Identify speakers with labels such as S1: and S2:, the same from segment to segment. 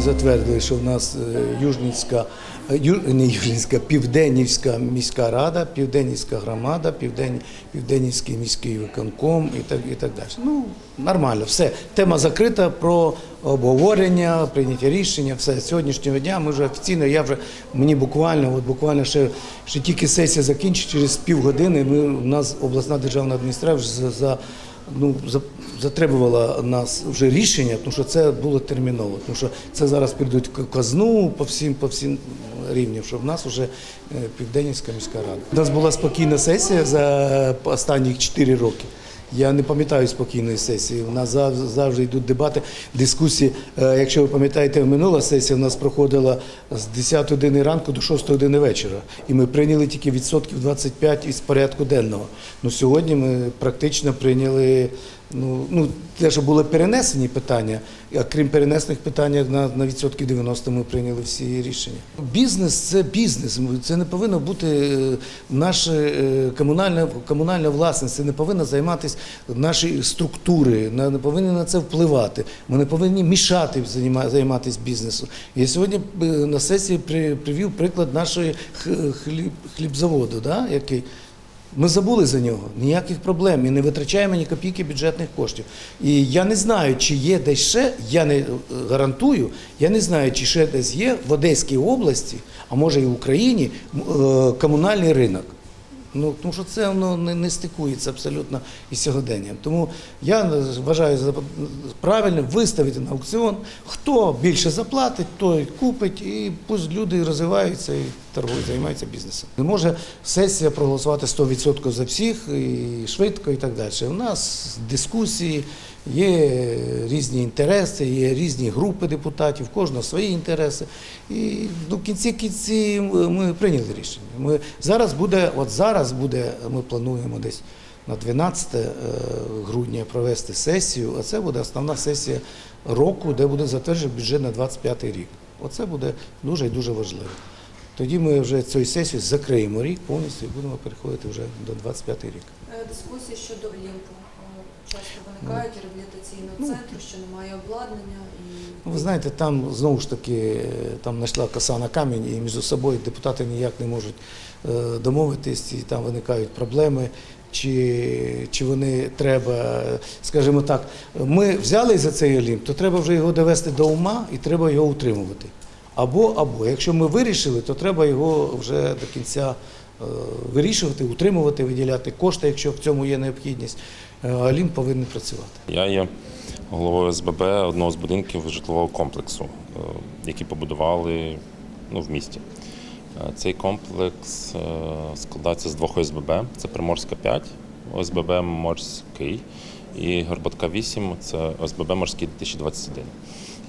S1: затвердили, що в нас е, Южницька, е, не Южницька, Південнівська міська рада, Південнівська громада, Південь, Південнівський міський виконком і так, і так далі. Ну, нормально, все. Тема закрита про обговорення, прийняття рішення, все. З сьогоднішнього дня ми вже офіційно, я вже, мені буквально, от буквально ще, ще тільки сесія закінчить, через півгодини ми, у нас обласна державна адміністрація вже за, за ну, за- затребувала нас вже рішення, тому що це було терміново. Тому що це зараз підуть к- казну по всім, по всім рівням, що в нас вже е, Південнівська міська рада. У нас була спокійна сесія за останні 4 роки. Я не пам'ятаю спокійної сесії. У нас зав- завжди йдуть дебати, дискусії. Е, Якщо ви пам'ятаєте, минула сесія у нас проходила з 10 години ранку до 6 години вечора. І ми прийняли тільки відсотків 25 із порядку денного. Ну, сьогодні ми практично прийняли ну, ну, те, що були перенесені питання, а крім перенесених питань, на, на відсотків 90 ми прийняли всі рішення. Бізнес це бізнес. Це не повинно бути е, наша е, комунальна, комунальна власність, це не повинна займатися наші структури, не повинні на це впливати. Ми не повинні мішати займатися бізнесом. Я сьогодні е, на сесії привів приклад нашої хліб, хлібзаводу, да, який ми забули за нього, ніяких проблем. І не витрачаємо ні копійки бюджетних коштів. І я не знаю, чи є десь ще, я не е, гарантую, я не знаю, чи ще десь є в Одеській області, а може і в Україні, е, комунальний ринок. Ну, тому що це воно не, не стикується абсолютно із сьогоденням. Тому я вважаю за правильно виставити на аукціон. Хто більше заплатить, той купить, і пусть люди розвиваються торгують, займаються бізнесом. Не може сесія проголосувати 100% за всіх і швидко і так далі. У нас дискусії, є різні інтереси, є різні групи депутатів, кожного свої інтереси. І ну, в кінці кінці ми прийняли рішення. Ми зараз буде, от зараз буде, ми плануємо десь на 12 е, грудня провести сесію, а це буде основна сесія року, де буде затверджений бюджет на 25 рік. Оце буде дуже і дуже важливо. Тоді ми вже цією сесією закриємо рік повністю і будемо переходити вже до 25 рік.
S2: Е, Дискусії щодо Олімпу е, часто виникають реабілітаційного
S1: Ну,
S2: центру, що немає обладнання і
S1: Ну, Ви знаєте, там знову ж таки там знайшла коса на камінь, і між собою депутати ніяк не можуть е, домовитись, і там виникають проблеми. Чи, чи вони треба, скажімо так, ми взяли за цей Олімп, то треба вже його довести до ума і треба його утримувати. Або, або. Якщо ми вирішили, то треба його вже до кінця е, вирішувати, утримувати, виділяти кошти, якщо в цьому є необхідність. Е, Олімп повинен працювати.
S3: Я є головою СББ одного з будинків житлового комплексу, е, який побудували ну, в місті. Цей комплекс складається з двох ОСББ: це Приморська 5, ОСББ Морський і Горбатка 8 це ОСББ Морський 2021.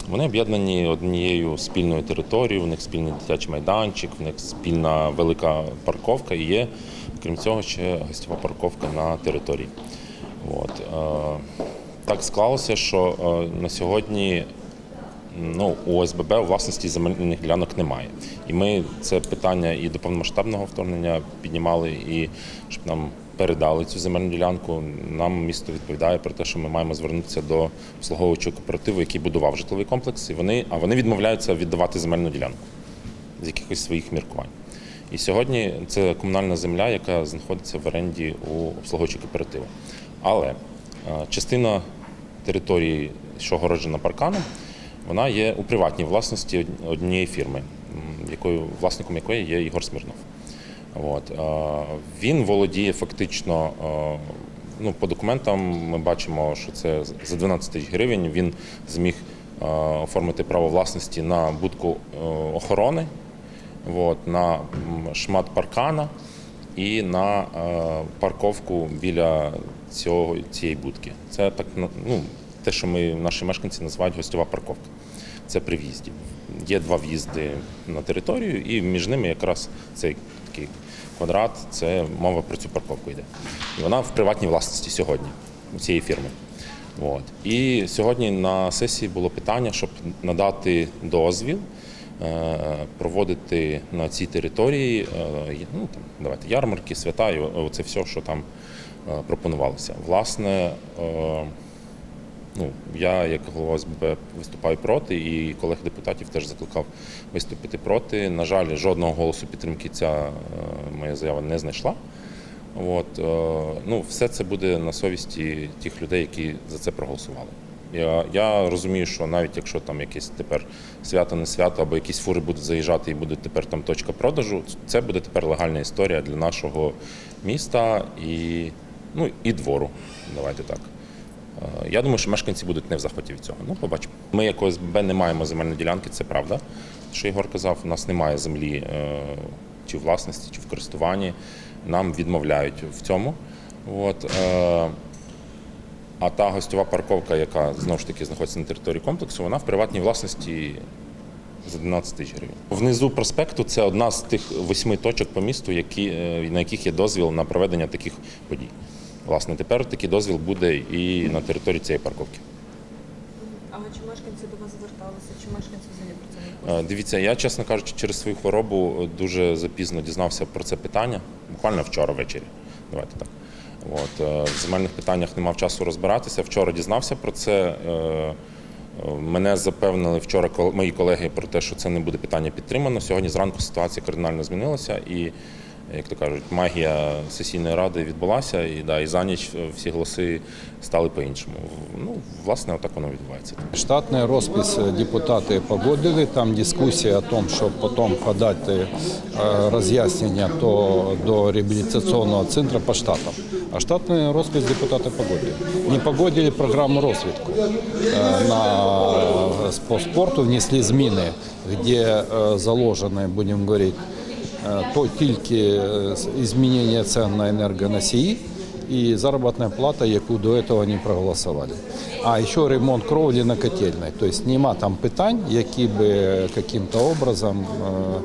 S3: Вони об'єднані однією спільною територією, у них спільний дитячий майданчик, в них спільна велика парковка і є, крім цього, ще гостєва парковка на території. От. Е, так склалося, що е, на сьогодні ну, у ОСББ у власності земельних ділянок немає. І ми це питання і до повномасштабного вторгнення піднімали, і щоб нам передали цю земельну ділянку. Нам місто відповідає про те, що ми маємо звернутися до обслуговуючого кооперативу, який будував житловий комплекс, і вони, а вони відмовляються віддавати земельну ділянку з якихось своїх міркувань. І сьогодні це комунальна земля, яка знаходиться в оренді у обслуговуючого кооперативу. Але е, частина території, що огороджена парканом, вона є у приватній власності однієї фірми, якою власником якої є Ігор Смірнов. От. Він володіє фактично. Ну, по документам ми бачимо, що це за 12 тисяч гривень він зміг оформити право власності на будку е, охорони, от, на шмат паркана і на е, парковку біля цього, цієї будки. Це так ну, те, що ми наші мешканці називають гостьова парковка. Це при в'їзді. Є два в'їзди на територію, і між ними якраз цей такий квадрат, це мова про цю парковку йде. І вона в приватній власності сьогодні у цієї фірми. От. І сьогодні на сесії було питання, щоб надати дозвіл е, проводити на цій території е, ну, там, давайте, ярмарки, свята і оце все, що там е, пропонувалося. Власне, Ну, я, як голова СББ, виступаю проти, і колег депутатів теж закликав виступити проти. На жаль, жодного голосу підтримки ця е, моя заява не знайшла. От, е, ну, все це буде на совісті тих людей, які за це проголосували. Я, я розумію, що навіть якщо там якесь тепер свято не свято, або якісь фури будуть заїжджати і буде тепер там точка продажу, це буде тепер легальна історія для нашого міста і, ну, і двору. Давайте так. Я думаю, що мешканці будуть не в захваті від цього. Ну, побачимо. Ми як ОСББ не маємо земельної ділянки, це правда. Що Ігор казав, у нас немає землі е, чи в власності, чи в користуванні. Нам відмовляють в цьому. От, е, а та гостьова парковка, яка знову ж таки знаходиться на території комплексу, вона в приватній власності за 12 тисяч гривень. Внизу проспекту це одна з тих восьми точок по місту, які, е, на яких є дозвіл на проведення таких подій. Власне, тепер такий дозвіл буде і на території цієї парковки.
S2: А чи мешканці до вас зверталися, чи мешканці взагалі про це не
S3: Е,
S2: курсі?
S3: Дивіться, я, чесно кажучи, через свою хворобу е, дуже запізно дізнався про це питання, буквально вчора ввечері. Давайте так. От, е, в земельних питаннях не мав часу розбиратися. Вчора дізнався про це. Мене запевнили вчора мої колеги про те, що це не буде питання підтримано. Сьогодні зранку ситуація кардинально змінилася, і, як то кажуть, магія сесійної ради відбулася, і, да, і за ніч е, всі голоси стали по-іншому. Ну, власне, отак воно відбувається.
S4: Штатний розпис депутати погодили. Там дискусія о том, щоб потім подати е, роз'яснення то до реабілітаційного центру по штатам. А штатний розпис депутати погодили. Не погодили програму розвитку. Е, На по спорту внесли зміни, де е, заложені, будемо говорити, е, то тільки е, змінення цін на енергоносії і заробітна плата, яку до цього не проголосували. А ще ремонт кровлі на котельной. Тобто нема там питань, які би яким-то образом е,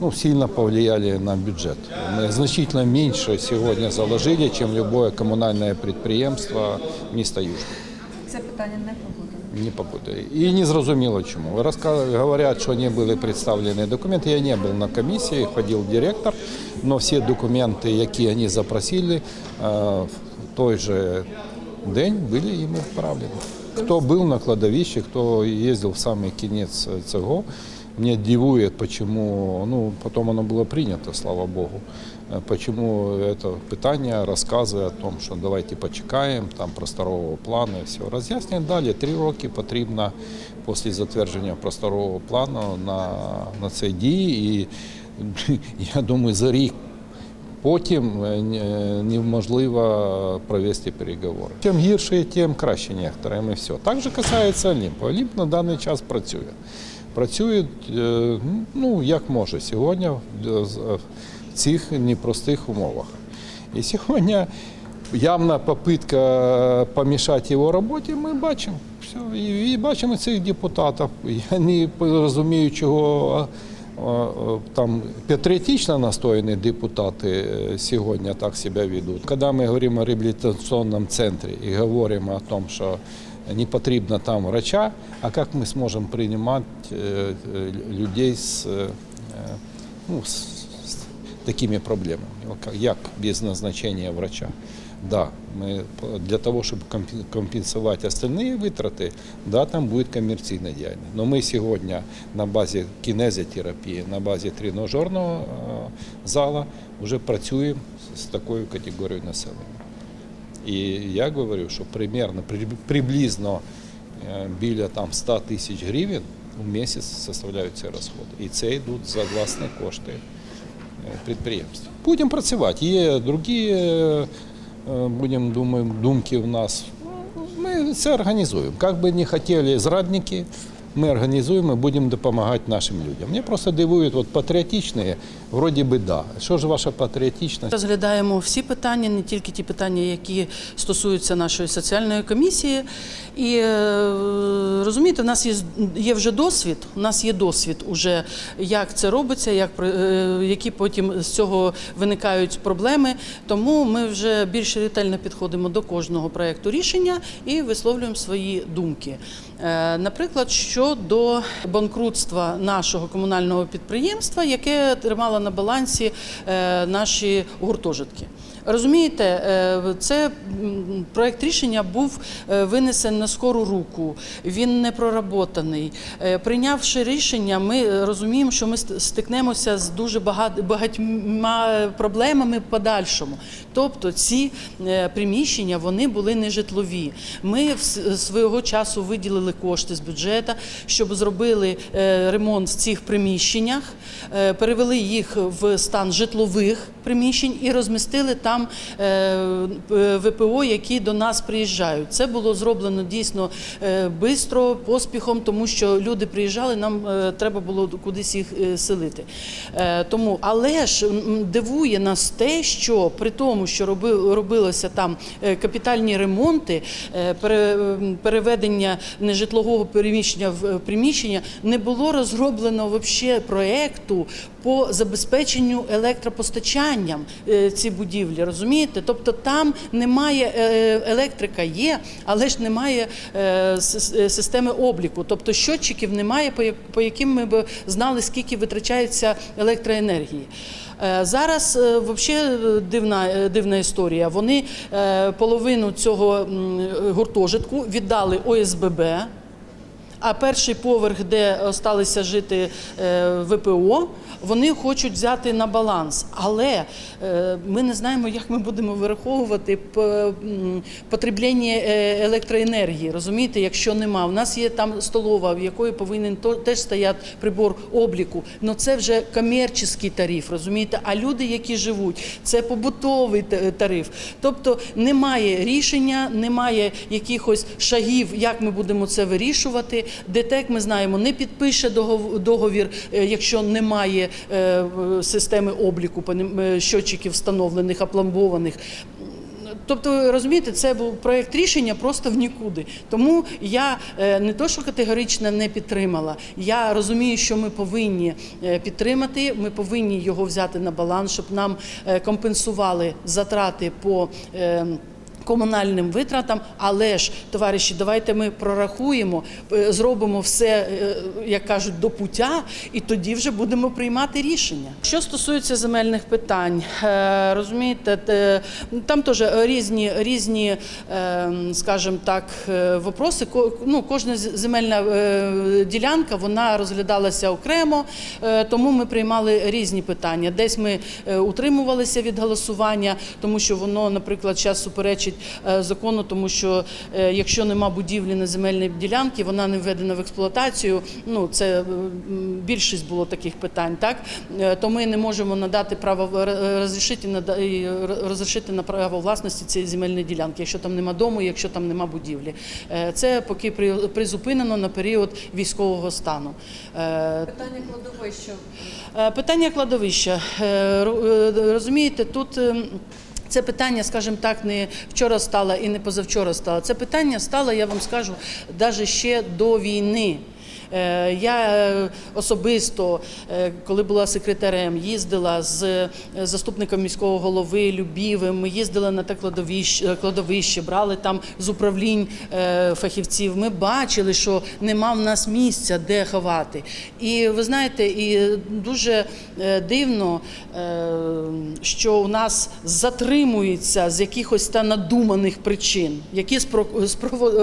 S4: ну, сильно повлияли на бюджет. Мы значительно меньше сегодня заложили, чем любое коммунальное предприемство міста Южного.
S2: Це питання не погодили.
S4: Не погодили. І не зрозуміло чому. Говорять, що не були представлені документи. Я не був на комісії, ходив директор, але всі документи, які вони запросили, е, в той же день були їм відправлені. Хто був на кладовищі, хто їздив в самий кінець цього, Меня дивует, почему, ну, потом оно было принято, слава богу, почему это питание рассказывает о том, что давайте почекаємо, там просторового плану і все. Роз'яснення далі. Три роки потрібно після затвердження просторового плану на, на це дії. І я думаю, за рік Потім е, неможливо провести переговори. Чим гірше, тим краще некоторим і все. Так же касається Олімпу. Олімп на даний час працює. Працює, е, ну, як може, сьогодні в цих непростих умовах. І сьогодні явна попитка помішати його роботі ми бачимо. Все. І, і бачимо цих депутатів. Я не розумію, чого а, а, там патриотично настроенные депутаты э, сегодня так себя ведут. Когда мы говорим о реабилитационном центре и говорим о том, что не потрібно там врача, а как мы сможем принимать э, э, людей с, э, ну, с, с такими проблемами, Ну, как- як без назначения врача? Да, мы п- для того, чтобы компен- компенсовать остальные вытраты, да, там будет коммерційна діяльність. Но ми сьогодні на базі кінезітерапії, на базі тренажерного е, зала вже працюємо з такою категорією населення. І я говорю, що примерно, при- приблизно е, біля там 100 тисяч гривень в місяць составляють ці розходи. І це йдуть за власні кошти е, підприємств. Будемо працювати. Є другі, е, будемо думаю, думки в нас. Ми це організуємо. Як би не хотіли зрадники, ми організуємо і будемо допомагати нашим людям. Мені просто дивують, от патріотичні, вроді би да. Що ж ваша патріотичність?
S5: Розглядаємо всі питання, не тільки ті питання, які стосуються нашої соціальної комісії. І е, розумієте, в нас є, є вже досвід. У нас є досвід, уже як це робиться, як які потім з цього виникають проблеми. Тому ми вже більш ретельно підходимо до кожного проекту рішення і висловлюємо свої думки. Е, Наприклад, щодо банкрутства нашого комунального підприємства, яке тримало на балансі е, наші гуртожитки. Розумієте, е, це проект рішення був е, винесений на скору руку. Він не проработаний. Е, Прийнявши рішення, ми розуміємо, що ми стикнемося з дуже багатьма проблемами в подальшому. Тобто ці приміщення вони були не житлові. Ми свого часу виділили кошти з бюджету, щоб зробили ремонт в цих приміщеннях, перевели їх в стан житлових приміщень і розмістили там е, е, ВПО, які до нас приїжджають. Це було зроблено дійсно швидко, поспіхом, тому що люди приїжджали, нам е, треба було кудись їх е, селити. Е, Тому, але ж дивує нас те, що при тому, що роби- робилося там е, капітальні ремонти, е, переведення нежитлового приміщення в е, приміщення, не було розроблено вообще проекту по забезпеченню електропостачанням е, ці будівлі. Розумієте? Тобто там немає е, електрика, є, але ж немає е, системи обліку. Тобто щотчиків немає, по яким ми б знали, скільки витрачається електроенергії. Зараз взагалі дивна, дивна історія. Вони половину цього гуртожитку віддали ОСББ. А перший поверх, де осталися жити е, ВПО, вони хочуть взяти на баланс. Але е, ми не знаємо, як ми будемо вираховувати потреблення е, електроенергії. Розумієте, якщо нема. У нас є там столова, в якої повинен теж стояти прибор обліку. але це вже комерційний тариф, розумієте? А люди, які живуть, це побутовий тариф. Тобто немає рішення, немає якихось шагів, як ми будемо це вирішувати. ДТЕК, ми знаємо, не підпише догов- договір, е, якщо немає е, системи обліку е, щотчиків встановлених, опломбованих. Тобто, розумієте, це був проєкт рішення просто в нікуди. Тому я не то, що категорично не підтримала. Я розумію, що ми повинні підтримати, ми повинні його взяти на баланс, щоб нам компенсували затрати по. Комунальним витратам, але ж, товариші, давайте ми прорахуємо, е, зробимо все, е, як кажуть, до пуття, і тоді вже будемо приймати рішення. Що стосується земельних питань, е, розумієте, там теж різні, різні, скажімо так, вопроси. Ну, кожна земельна ділянка вона розглядалася окремо, тому ми приймали різні питання. Десь ми утримувалися від голосування, тому що воно, наприклад, зараз суперечить закону, тому що е, якщо нема будівлі на земельній ділянці, вона не введена в експлуатацію. Ну це е, більшість було таких питань, так Е, то ми не можемо надати право розрішити розрішити на право власності цієї земельної ділянки, якщо там нема дому, якщо там нема будівлі. Е, Це поки призупинено на період військового стану. Е,
S2: Питання кладовища.
S5: Е, Питання кладовища. Е, е, Розумієте, тут. Це питання, скажімо так, не вчора стало і не позавчора стало. Це питання стало, я вам скажу, навіть ще до війни. Е, Я е, особисто, е, коли була секретарем, їздила з заступником міського голови Любівим. Ми їздили на те кладовище, кладовище, брали там з управлінь фахівців. Ми бачили, що нема в нас місця, де ховати. І ви знаєте, і дуже дивно, що у нас затримується з якихось та надуманих причин, які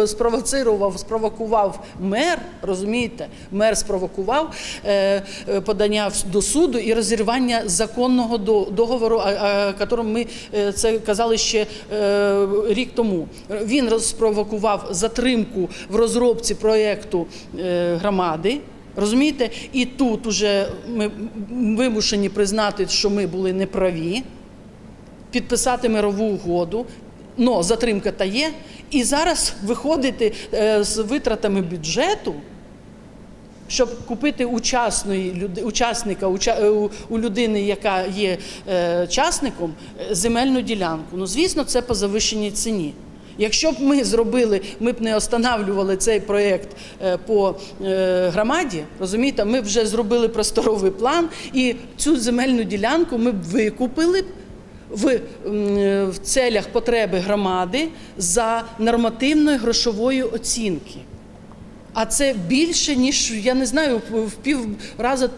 S5: спровоцирував, спровокував мер, розумієте, мер спровокував е, е, подання до суду і розірвання законного до- договору, а, якому ми е, це казали ще рік тому. Він роз- спровокував затримку в розробці проєкту громади. Розумієте, і тут уже ми вимушені признати, що ми були неправі, підписати мирову угоду. Но затримка та є, і зараз виходити з витратами бюджету, щоб купити учасної учасника уча- е, у- людини, яка є е, частником, е, земельну ділянку. Ну, звісно, це по завищеній ціні. Якщо б ми зробили, ми б не останавлювали цей проєкт по громаді, розумієте, ми вже зробили просторовий план, і цю земельну ділянку ми б викупили б в, в целях потреби громади за нормативної грошової оцінки. А це більше, ніж я не знаю, в пів рази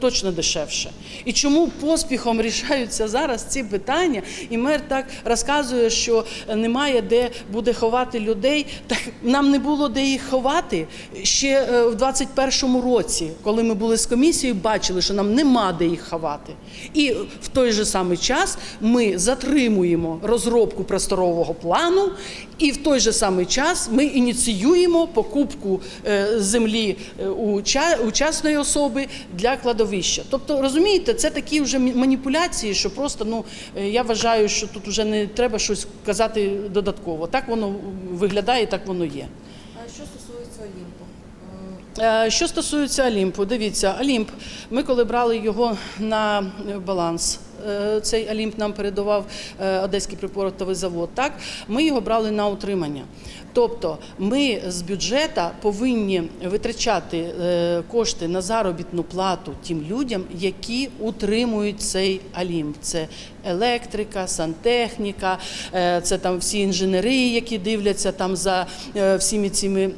S5: точно дешевше. І чому поспіхом рішаються зараз ці питання? І мер так розказує, що немає де буде ховати людей. Так нам не було де їх ховати ще е, в 21-му році, коли ми були з комісією, бачили, що нам нема де їх ховати. І в той же самий час ми затримуємо розробку просторового плану, і в той же самий час ми ініціюємо покупку е, землі е, у ча- у частної особи для кладовища. Тобто, розумієте, це такі вже маніпуляції, що просто ну е, я вважаю, що тут вже не треба щось казати додатково. Так воно виглядає, так воно є.
S2: А що стосується Олімпу? Е,
S5: Е, Що стосується Олімпу, дивіться, Олімп, ми коли брали його на е, баланс. е, Цей Олімп нам передавав е, Одеський припортовий завод. Так, ми його брали на утримання. Тобто, ми з бюджету повинні витрачати е, кошти на заробітну плату тим людям, які утримують цей Олімп. Це електрика, сантехніка, е, це там всі інженери, які дивляться там за е, всіми цими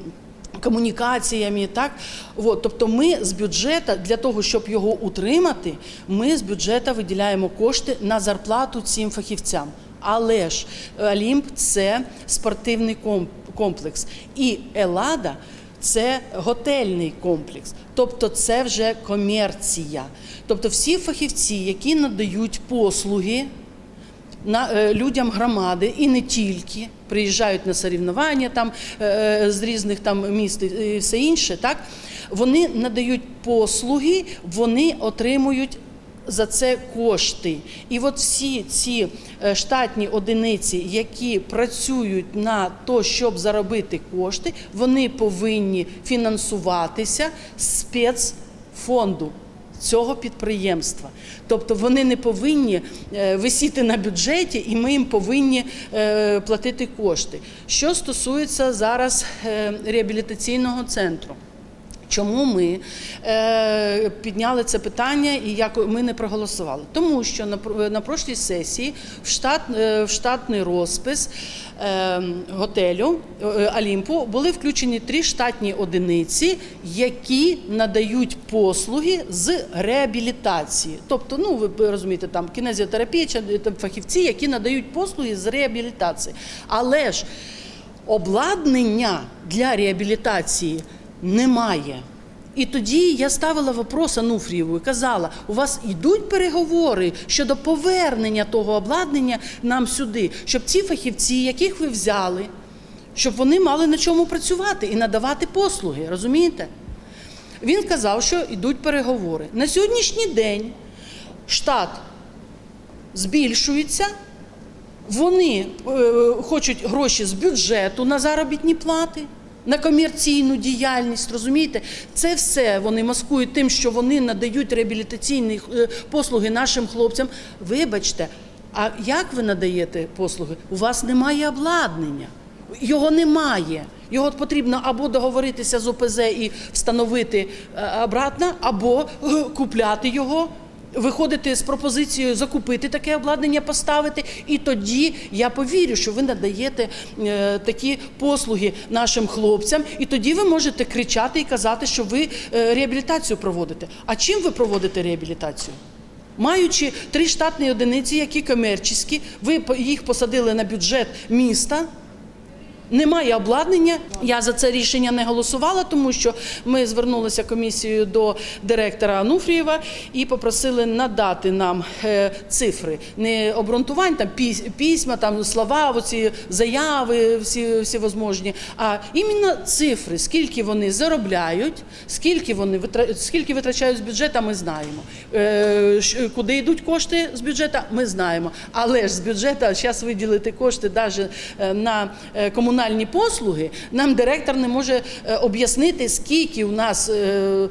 S5: комунікаціями, так От, тобто ми з бюджету для того, щоб його утримати, ми з бюджету виділяємо кошти на зарплату цим фахівцям. Але ж Олімп це спортивний ком- комплекс, і Елада це готельний комплекс, тобто це вже комерція. Тобто всі фахівці, які надають послуги на е, людям громади і не тільки. Приїжджають на соревнування там е, з різних там міст і все інше, так? Вони надають послуги, вони отримують. За це кошти, і от всі ці е, штатні одиниці, які працюють на то, щоб заробити кошти, вони повинні фінансуватися спецфонду цього підприємства. Тобто вони не повинні е, висіти на бюджеті, і ми їм повинні е, платити кошти. Що стосується зараз е, реабілітаційного центру. Чому ми е, підняли це питання і як ми не проголосували? Тому що на, на прошлій сесії в, штат, е, в штатний розпис е, готелю е, Олімпу були включені три штатні одиниці, які надають послуги з реабілітації. Тобто, ну ви розумієте, там кінезіотерапія, чи там фахівці, які надають послуги з реабілітації. Але ж обладнання для реабілітації немає. І тоді я ставила вопрос Ануфрієву і казала: у вас йдуть переговори щодо повернення того обладнання нам сюди, щоб ці фахівці, яких ви взяли, щоб вони мали на чому працювати і надавати послуги, розумієте? Він казав, що йдуть переговори. На сьогоднішній день штат збільшується, вони е, хочуть гроші з бюджету на заробітні плати, на комерційну діяльність. Розумієте, це все вони маскують тим, що вони надають реабілітаційні е, послуги нашим хлопцям. Вибачте, а як ви надаєте послуги? У вас немає обладнання. Його немає. Його потрібно або договоритися з ОПЗ і встановити е, обратно, або е, купляти його виходити з пропозицією закупити таке обладнання, поставити, і тоді я повірю, що ви надаєте е, такі послуги нашим хлопцям, і тоді ви можете кричати і казати, що ви е, реабілітацію проводите. А чим ви проводите реабілітацію? Маючи три штатні одиниці, які комерційні, ви їх посадили на бюджет міста. Немає обладнання. Я за це рішення не голосувала, тому що ми звернулися комісією до директора Ануфрієва і попросили надати нам е, цифри, не обґрунтувань, там письма, там слова, оці заяви, всі, всі возможні, а іменно цифри, скільки вони заробляють, скільки вони скільки витрачають з бюджету, ми знаємо. Е, Куди йдуть кошти з бюджету, ми знаємо. Але ж з бюджету зараз виділити кошти навіть на е, комунальні послуги, нам директор не може е, об'яснити, скільки у нас е,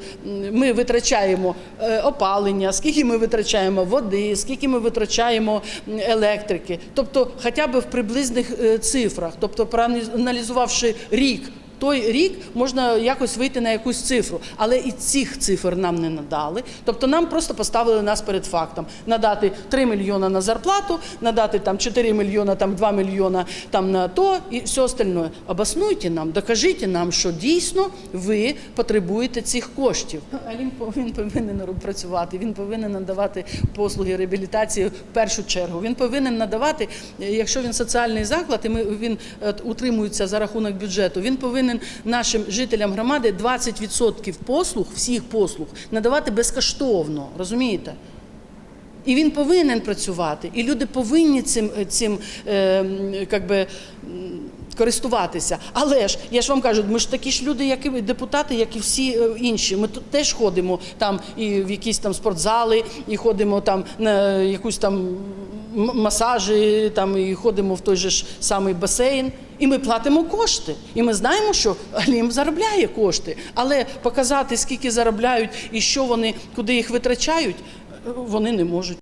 S5: ми витрачаємо е, опалення, скільки ми витрачаємо води, скільки ми витрачаємо електрики. Тобто, хоча б в приблизних цифрах, тобто проаналізувавши рік той рік можна якось вийти на якусь цифру, але і цих цифр нам не надали. Тобто нам просто поставили нас перед фактом надати 3 мільйона на зарплату, надати там 4 мільйона, там 2 мільйона там на то і все остальное. Обоснуйте нам, докажіть нам, що дійсно ви потребуєте цих коштів. Він повинен, працювати, він повинен надавати послуги реабілітації в першу чергу. Він повинен надавати, якщо він соціальний заклад, і ми, він е, утримується за рахунок бюджету, він повинен нашим жителям громади 20% послуг, всіх послуг, надавати безкоштовно. Розумієте? І він повинен працювати, і люди повинні цим, цим е, як би, користуватися. Але ж я ж вам кажу, ми ж такі ж люди, як і депутати, як і всі е, інші. Ми теж ходимо там і в якісь там спортзали, і ходимо там на якусь там масажі, там і ходимо в той же ж самий басейн. І ми платимо кошти. І ми знаємо, що Глім заробляє кошти. Але показати, скільки заробляють і що вони, куди їх витрачають, е, вони не можуть.